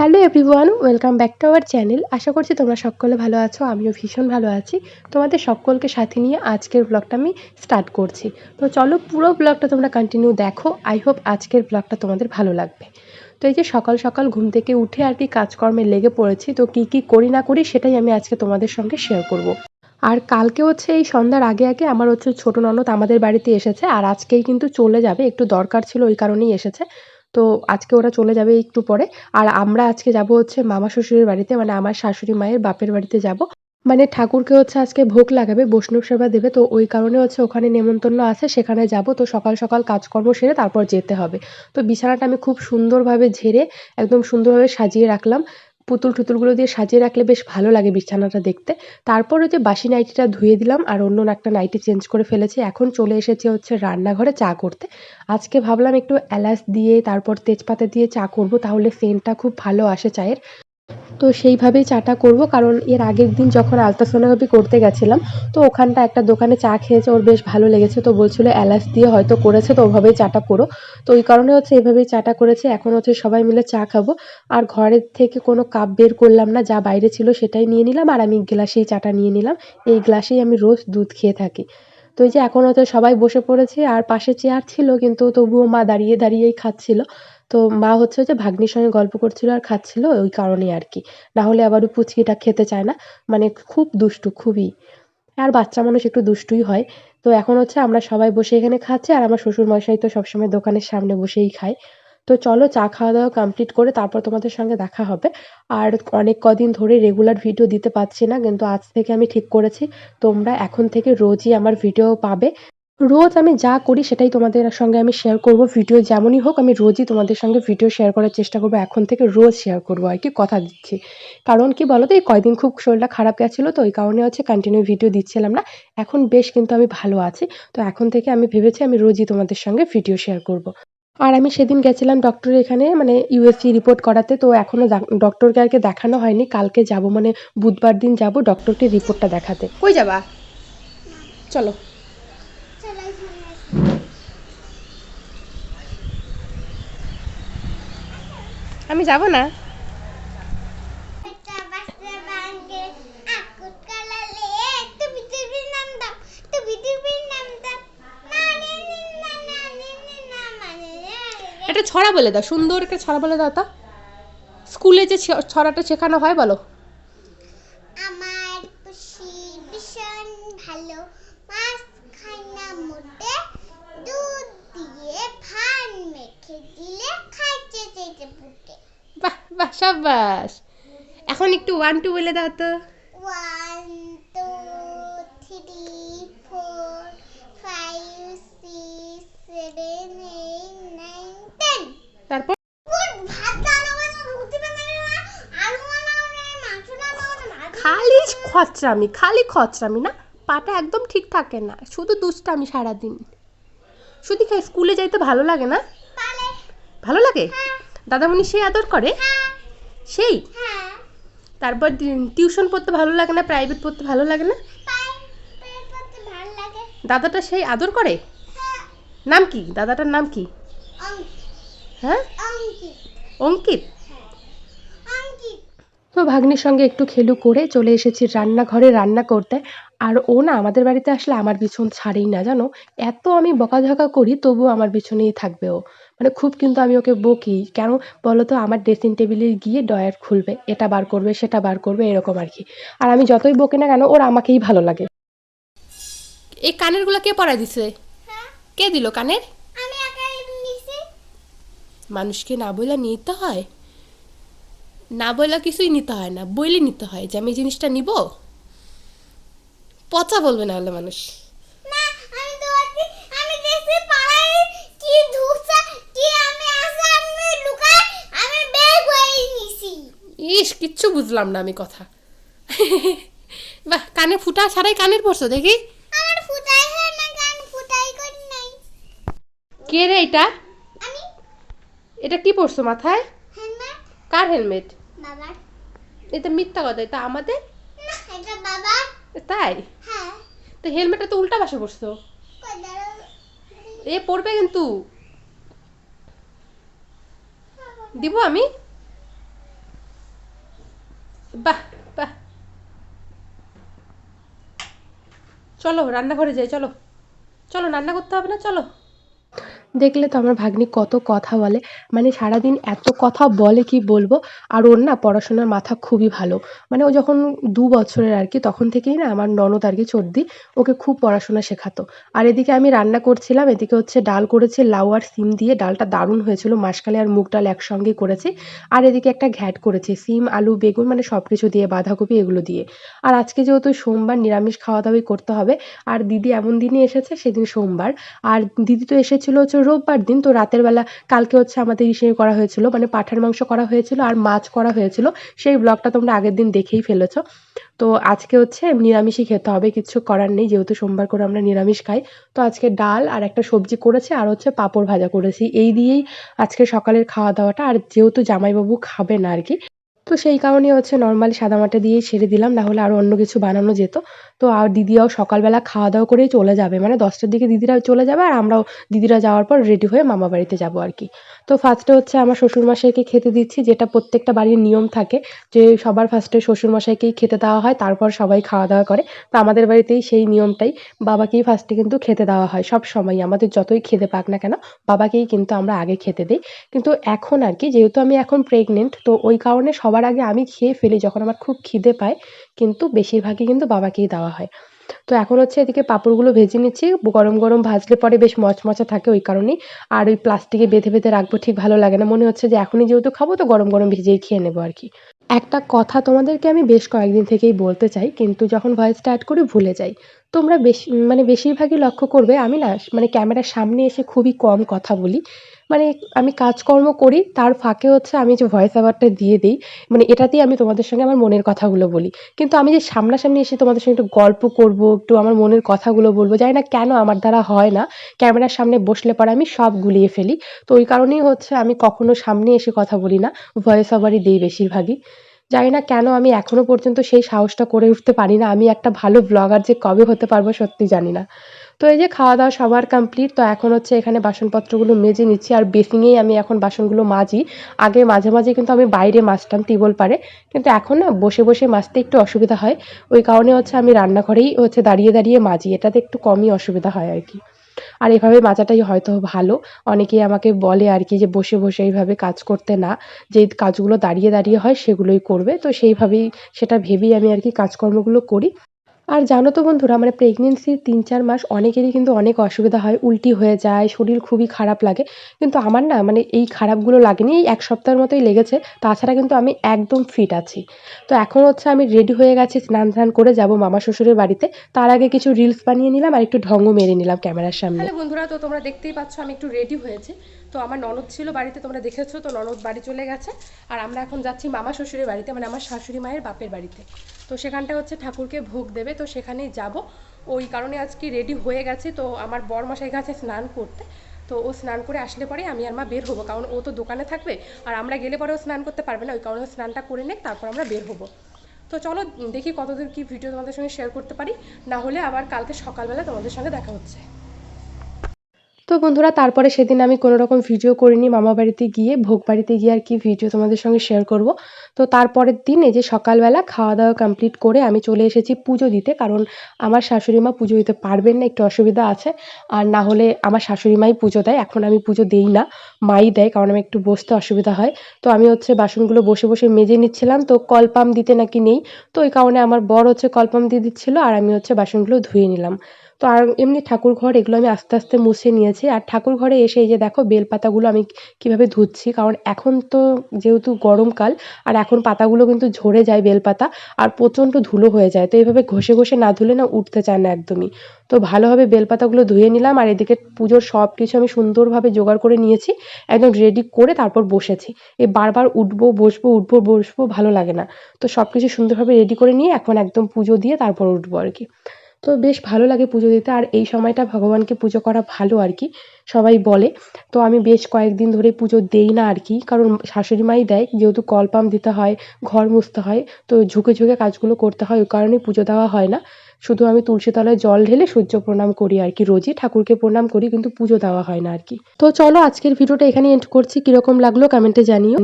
Hello everyone, welcome back to our channel. আশা করছি তোমরা সকলে ভালো আছো, আমিও ভীষণ ভালো আছি। তোমাদের সকলকে সাথে নিয়ে আজকের ব্লগটা আমি স্টার্ট করছি। তো চলো পুরো ব্লগটা তোমরা কন্টিনিউ দেখো। আই হোপ আজকের ব্লগটা তোমাদের ভালো লাগবে। তো এই যে সকাল সকাল ঘুম থেকে উঠে আর কি কাজকর্মে লেগে পড়েছি, তো কি কি করি না করি সেটাই আমি আজকে তোমাদের সঙ্গে শেয়ার করব। আর কালকে হচ্ছে এই সন্ধ্যার আগে আগে আমার হচ্ছে ছোট ননদ আমাদের বাড়িতে এসেছে, আর আজকেই কিন্তু চলে যাবে। একটু দরকার ছিল ওই কারণেই এসেছে। তো আজকে ওরা চলে যাবে একটু পরে। আর আমরা আজকে যাব হচ্ছে মামা শ্বশুরের বাড়িতে মানে আমার শাশুড়ি মায়ের বাপের বাড়িতে যাব। মানে ঠাকুরকে হচ্ছে আজকে ভোগ লাগাবে, বৈষ্ণব সেবা দেবে। তো ওই কারণে হচ্ছে ওখানে নেমন্তন্ন আছে, সেখানে যাব। তো সকাল সকাল কাজকর্ম সেরে তারপর যেতে হবে। তো বিছানাটা আমি খুব সুন্দরভাবে ঝেড়ে, একদম সুন্দরভাবে সাজিয়ে রাখলাম। পুতুল টুতুলগুলো দিয়ে সাজিয়ে রাখলে বেশ ভালো লাগে বিছানাটা দেখতে। তারপর যে বাসি নাইটিটা ধুয়ে দিলাম আর অন্য একটা নাইটি চেঞ্জ করে ফেলেছি, এখন চলে এসেছে হচ্ছে রান্নাঘরে চা করতে। আজকে ভাবলাম একটু এলাচ দিয়ে, তারপর তেজপাতা দিয়ে চা করব, তাহলে সেন্টটা খুব ভালো আসে চায়ের। তো সেইভাবেই চাটা করব। কারণ এর আগের দিন যখন আলট্রাসোনোগ্রাফি করতে গেছিলাম, তো ওখানটা একটা দোকানে চা খেয়েছে, ওর বেশ ভালো লেগেছে। তো বলছিল, এলাচ দিয়ে হয়তো করেছে, তো ওভাবেই চাটা করো। তো ওই কারণে হচ্ছে এভাবেই চাটা করেছে। এখন হচ্ছে সবাই মিলে চা খাব। আর ঘরের থেকে কোনো কাপ বের করলাম না, যা বাইরে ছিল সেটাই নিয়ে নিলাম। আর আমি গ্লাসেই চাটা নিয়ে নিলাম। এই গ্লাসেই আমি রোজ দুধ খেয়ে থাকি। তো এই যে এখন হচ্ছে সবাই বসে পড়েছে, আর পাশে চেয়ার ছিল, কিন্তু তবুও মা দাঁড়িয়ে দাঁড়িয়েই খাচ্ছিল। তো মা হচ্ছে যে ভাগ্নির সঙ্গে গল্প করছিল আর খাচ্ছিল ওই কারণে আর কি। না হলে আবার পুচকিটা খেতে চায় না। মানে খুব দুষ্টু, খুবই। আর বাচ্চা মানুষ একটু দুষ্টুই হয়। তো এখন হচ্ছে আমরা সবাই বসে এখানে খাচ্ছি, আর আমার শ্বশুর মশাই তো সবসময় দোকানের সামনে বসেই খায়। তো চলো চা খাওয়া দাওয়া কমপ্লিট করে তারপর তোমাদের সঙ্গে দেখা হবে। আর অনেক কদিন ধরে রেগুলার ভিডিও দিতে পারছি না, কিন্তু আজ থেকে আমি ঠিক করেছি। তোমরা এখন থেকে রোজই আমার ভিডিও পাবে। রোজ আমি যা করি সেটাই তোমাদের সঙ্গে আমি শেয়ার করব। ভিডিও যেমনই হোক, আমি রোজই তোমাদের সঙ্গে ভিডিও শেয়ার করার চেষ্টা করব। এখন থেকে রোজ শেয়ার করব আর কি, কথা দিচ্ছি। কারণ কি বলো তো এই কয়দিন খুব শরীরটা খারাপ গেছিল তো, ওই কারণে হচ্ছে কন্টিনিউ ভিডিও দিচ্ছিলাম না। এখন বেশ কিন্তু আমি ভালো আছি। তো এখন থেকে আমি ভেবেছি আমি রোজই তোমাদের সঙ্গে ভিডিও শেয়ার করব। আর আমি সেদিন গেছিলাম ডক্টরের এখানে মানে ইউএসজি রিপোর্ট করাতে, তো এখনও ডক্টরকে আর কি দেখানো হয়নি। কালকে যাব মানে বুধবার দিন যাব ডক্টরকে রিপোর্টটা দেখাতে। কই যাবা? চলো। আমি যাব না? ছড়া বলে দাও সুন্দর একটা ছড়া বলে দাও তা। স্কুলে যে ছড়াটা শেখানো হয় বলো। আমার খুশি ভীষণ ভালো মাছ খাই না মোটে দুধ দিয়ে ভাত মেখে দিলে খাইতে যেতে ফুটে বাহ বাহ সাবাস এখন একটু ওয়ান টু বলে দাও তো one two three four five six seven eight nine ten তারপর ভাত ডালো বানাও রুটি বানাও না আলু বানাও না মাংস বানাও না ভাত খালি খচরামি খালি খচরামি না পাটা একদম ঠিক থাকে না শুধু দুষ্টামি সারাদিন। শুধু খাই স্কুলে যাইতে ভালো লাগে না? ভালো। লাগে? দাদামণি সেই আদর করে? হ্যাঁ। সেই? হ্যাঁ। তারপর টিউশন পড়তে ভালো লাগে না প্রাইভেট পড়তে ভালো লাগে না? দাদাটা সেই আদর করে? হ্যাঁ। নাম কি? দাদাটার নাম কি? হ্যাঁ? অঙ্কিত? তো ভাগ্নির সঙ্গে একটু খেলু করে চলে এসেছি রান্নাঘরে রান্না করতে। আর ও না আমাদের বাড়িতে আসলে আমার পিছন ছাড়েই না জানো? এত আমি বকাঝকা করি তবুও আমার পিছনেই থাকবে ও। মানে খুব কিন্তু আমি ওকে বকি কেন বলো তো আমার ড্রেসিং টেবিলে গিয়ে ডয়ার খুলবে এটা বার করবে সেটা বার করবে এরকম আর কি। আর আমি যতই বকি না কেন ওর আমাকেই ভালো লাগে। এই কানেরগুলো কে পড়া দিছে? হ্যাঁ। কে দিল কানের? মানুষকে না বলে নিতে হয়? না বলে কিছুই নিতে হয় না বইলে নিতে হয় যে আমি জিনিসটা নিব? পচা বলবে না হলে মানুষ। ইস কিচ্ছু বুঝলাম না আমি কথা। বাহ কানে ফুটা ছাড়াই কানের পড়ছো দেখি। আমার ফুটাই হয় না গান ফুটাই করি নাই। কে রে এটা? এটা কি পড়ছো মাথায়? কার হেলমেট? বাবার? এটা মিথ্যা কথা এটা আমাদের? না এটা বাবার। তাই? হ্যাঁ। তো হেলমেটটা তো উল্টা পাশে দাঁড়াও। এ পড়বে কিন্তু। দিব আমি? বাহ বাহ। চলো রান্নাঘরে যাই চলো। চলো রান্না করতে হবে না? চলো। দেখলে তো আমার ভাগ্নি কত কথা বলে। মানে সারাদিন এত কথা বলে কি বলব? আর ওর না পড়াশোনার মাথা খুবই ভালো। মানে ও যখন দু বছরের আর কি, তখন থেকেই না আমার ননদ আর কি চর্দি, ওকে খুব পড়াশোনা শেখাতো। আর এদিকে আমি রান্না করছিলাম, এদিকে হচ্ছে ডাল করেছি, লাউ আর সিম দিয়ে। ডালটা দারুণ হয়েছিল, মাসকালে আর মুগ ডাল একসঙ্গেই করেছি। আর এদিকে একটা ঘ্যাট করেছি, সিম, আলু, বেগুন মানে সব কিছু দিয়ে, বাঁধাকপি এগুলো দিয়ে। আর আজকে যেহেতু সোমবার নিরামিষ খাওয়া দাওয়াই করতে হবে, আর দিদি এমন দিনই এসেছে, সেদিন সোমবার। আর দিদি তো এসেছিল হচ্ছে রোববার দিন, তো রাতের বেলা কালকে হচ্ছে আমাদের ইসে করা হয়েছিল মানে পাঁঠার মাংস করা হয়েছিল আর মাছ করা হয়েছিল। সেই ব্লগটা তোমরা আগের দিন দেখেই ফেলেছ। তো আজকে হচ্ছে নিরামিষই খেতে হবে, কিছু করার নেই, যেহেতু সোমবার করে আমরা নিরামিষ খাই। তো আজকে ডাল আর একটা সবজি করেছি আর হচ্ছে পাঁপড় ভাজা করেছি। এই দিয়েই আজকে সকালের খাওয়া দাওয়াটা আর যেহেতু জামাইবাবু খাবে না আর কি তো সেই কারণে হচ্ছে নর্মালি সাদা সাদামাটা দিয়েই ছেড়ে দিলাম, না হলে আরও অন্য কিছু বানানো যেত। তো আর দিদিরাও সকালবেলা খাওয়া দাওয়া করেই চলে যাবে। মানে দশটার দিকে দিদিরা চলে যাবে আর আমরাও দিদিরা যাওয়ার পর রেডি হয়ে মামা বাড়িতে যাব আর কি। তো ফার্স্টে হচ্ছে আমার শ্বশুরমশাইকে খেতে দিচ্ছি, যেটা প্রত্যেকটা বাড়ির নিয়ম থাকে যে সবার ফার্স্টে শ্বশুরমশাইকেই খেতে দেওয়া হয়, তারপর সবাই খাওয়া দাওয়া করে। তো আমাদের বাড়িতেই সেই নিয়মটাই বাবাকেই ফার্স্টে কিন্তু খেতে দেওয়া হয় সব সময়। আমাদের যতই খেতে পাক না কেন, বাবাকেই কিন্তু আমরা আগে খেতে দিই। কিন্তু এখন আর কি, যেহেতু আমি এখন প্রেগনেন্ট তো ওই কারণে সবার আগে আমি খেয়ে ফেলি যখন আমার খুব খিদে পায়, কিন্তু বেশিরভাগই কিন্তু বাবাকেই দেওয়া হয়। তো এখন হচ্ছে এদিকে পাঁপড়গুলো ভেজে নিচ্ছি। গরম গরম ভাজলে পরে বেশ মচমচা থাকে ওই কারণেই। আর ওই প্লাস্টিকে বেঁধে বেঁধে রাখব ঠিক ভালো লাগে না। মনে হচ্ছে যে এখনই যেহেতু খাব, তো গরম গরম ভেজেই খেয়ে নেব আর কি। একটা কথা তোমাদেরকে আমি বেশ কয়েকদিন থেকেই বলতে চাই, কিন্তু যখন ভয়েস স্টার্ট করি ভুলে যাই। তোমরা বেশি মানে বেশিরভাগই লক্ষ্য করবে, আমি না মানে ক্যামেরার সামনে এসে খুবই কম কথা বলি। মানে আমি কাজকর্ম করি, তার ফাঁকে হচ্ছে আমি যে ভয়েস ওভারটা দিয়ে দিই মানে এটাতেই আমি তোমাদের সঙ্গে আমার মনের কথাগুলো বলি। কিন্তু আমি যে সামনাসামনি এসে তোমাদের সঙ্গে একটু গল্প করব, একটু আমার মনের কথাগুলো বলব, জানি না কেন আমার দ্বারা হয় না, ক্যামেরার সামনে বসলে পরে আমি সব গুলিয়ে ফেলি। তো ওই কারণেই হচ্ছে আমি কখনো সামনে এসে কথা বলি না ভয়েস ওভারই দিই বেশিরভাগই। জানি না কেন আমি এখনও পর্যন্ত সেই সাহসটা করে উঠতে পারি না, আমি একটা ভালো ব্লগার যে কবে হতে পারব সত্যি জানি না। তো এই যে খাওয়া দাওয়া সবার কমপ্লিট তো এখন হচ্ছে এখানে বাসনপত্রগুলো মেজে নিচ্ছি আর বেসিংয়েই আমি এখন বাসনগুলো মাজি। আগে মাঝে মাঝে কিন্তু আমি বাইরে মাজতাম টিউবওয়েল পারে কিন্তু এখন না বসে বসে মাজতে একটু অসুবিধা হয়। ওই কারণে হচ্ছে আমি রান্নাঘরেই হচ্ছে দাঁড়িয়ে দাঁড়িয়ে মাজি। এটাতে একটু কমই অসুবিধা হয় আর কি। আর এভাবে মাজাটাই হয়তো ভালো। অনেকেই আমাকে বলে আর কি যে বসে বসে এইভাবে কাজ করতে না। যে কাজগুলো দাঁড়িয়ে দাঁড়িয়ে হয় সেগুলোই করবে। তো সেইভাবেই সেটা ভেবেই আমি আর কি কাজকর্মগুলো করি। আর জানো তো বন্ধুরা মানে প্রেগনেন্সির তিন চার মাস অনেকেরই কিন্তু অনেক অসুবিধা হয়, উল্টি হয়ে যায়, শরীর খুবই খারাপ লাগে। কিন্তু আমার না মানে এই খারাপগুলো লাগেনি, এই এক সপ্তাহের মতোই লেগেছে। তাছাড়া কিন্তু আমি একদম ফিট আছি। তো এখন হচ্ছে আমি রেডি হয়ে গেছি, স্নান ধান করে যাব মামা শ্বশুরের বাড়িতে। তার আগে কিছু রিলস বানিয়ে নিলাম আর একটু ঢঙ্গও মেরে নিলাম ক্যামেরার সামনে। বন্ধুরা, তো তোমরা দেখতেই পাচ্ছ আমি একটু রেডি হয়েছি। তো আমার ননদ ছিল বাড়িতে, তোমরা দেখেছ তো ননদ বাড়ি চলে গেছে। আর আমরা এখন যাচ্ছি মামা শ্বশুরের বাড়িতে মানে আমার শাশুড়ি মায়ের বাপের বাড়িতে। তো সেখানটা হচ্ছে ঠাকুরকে ভোগ দেবে, তো সেখানেই যাব। ওই কারণে আজকে রেডি হয়ে গেছে, তো আমার বর মশাই গেছে স্নান করতে। তো ও স্নান করে আসলে পরে আমি আর মা বের হব, কারণ ও তো দোকানে থাকবে, আর আমরা গেলে পরে ও স্নান করতে পারবে না, ওই কারণে স্নানটা করে নে তারপর আমরা বের হব। তো চলো দেখি কতদূর কি ভিডিও তোমাদের সঙ্গে শেয়ার করতে পারি, না হলে আবার কালকে সকালবেলা তোমাদের সঙ্গে দেখা হচ্ছে। তো বন্ধুরা, তারপরে সেদিন আমি কোনো রকম ভিডিও করিনি। মামা বাড়িতে গিয়ে, ভোগ বাড়িতে গিয়ে আর কি ভিডিও তোমাদের সঙ্গে শেয়ার করব। তো তারপরের দিন এই যে সকালবেলা খাওয়া দাওয়া কমপ্লিট করে আমি চলে এসেছি পুজো দিতে, কারণ আমার শাশুড়ি মা পুজো দিতে পারবেন না, একটু অসুবিধা আছে। আর না হলে আমার শাশুড়ি মাই পুজো দেয়, এখন আমি পুজো দিই না, মাই দেয়, কারণ আমি একটু বসতে অসুবিধা হয়। তো আমি হচ্ছে বাসনগুলো বসে বসে মেজে নিচ্ছিলাম, তো কলপাম দিতে নাকি নেই, তো ওই কারণে আমার বর হচ্ছে কলপাম দিয়ে দিচ্ছিল, আর আমি হচ্ছে বাসনগুলো ধুয়ে নিলাম। তো আর এমনি ঠাকুর ঘর এগুলো আমি আস্তে আস্তে মুছে নিয়েছি। আর ঠাকুর ঘরে এসে এই যে দেখো বেলপাতাগুলো আমি কীভাবে ধুচ্ছি, কারণ এখন তো যেহেতু গরমকাল, আর এখন পাতাগুলো কিন্তু ঝরে যায় বেলপাতা, আর প্রচণ্ড ধুলো হয়ে যায়, তো এইভাবে ঘষে ঘষে না ধুলে না উঠতে চায় না একদমই। তো ভালোভাবে বেলপাতাগুলো ধুয়ে নিলাম, আর এদিকে পুজোর সব কিছু আমি সুন্দরভাবে জোগাড় করে নিয়েছি, একদম রেডি করে তারপর বসেছি। এ বারবার উঠবো, বসবো উঠবো, বসবো, ভালো লাগে না। তো সব কিছু সুন্দরভাবে রেডি করে নিয়ে এখন একদম পুজো দিয়ে তারপর উঠবো আর কি। তো বেশ ভালো লাগে পুজো দিতে। আর এই সময়টা ভগবানকে পুজো করা ভালো আর কি, সবাই বলে। তো আমি বেশ কয়েকদিন ধরে পুজো দেই না আর কি, কারণ শাশুড়ি মাই দেয়, যেহেতু কলপাম দিতে হয়, ঘর মুছতে হয়, তো ঝুঁকে ঝুঁকে কাজগুলো করতে হয়, ওই কারণে পুজো দেওয়া হয় না। শুধু আমি তুলসী তলায় জল ঢেলে সূর্য প্রণাম করি আর কি, রোজই ঠাকুরকে প্রণাম করি, কিন্তু পুজো দেওয়া হয় না আর কি। তো চলো আজকের ভিডিওটা এখানে এন্ড করছি। কীরকম লাগল কমেন্টে জানিও।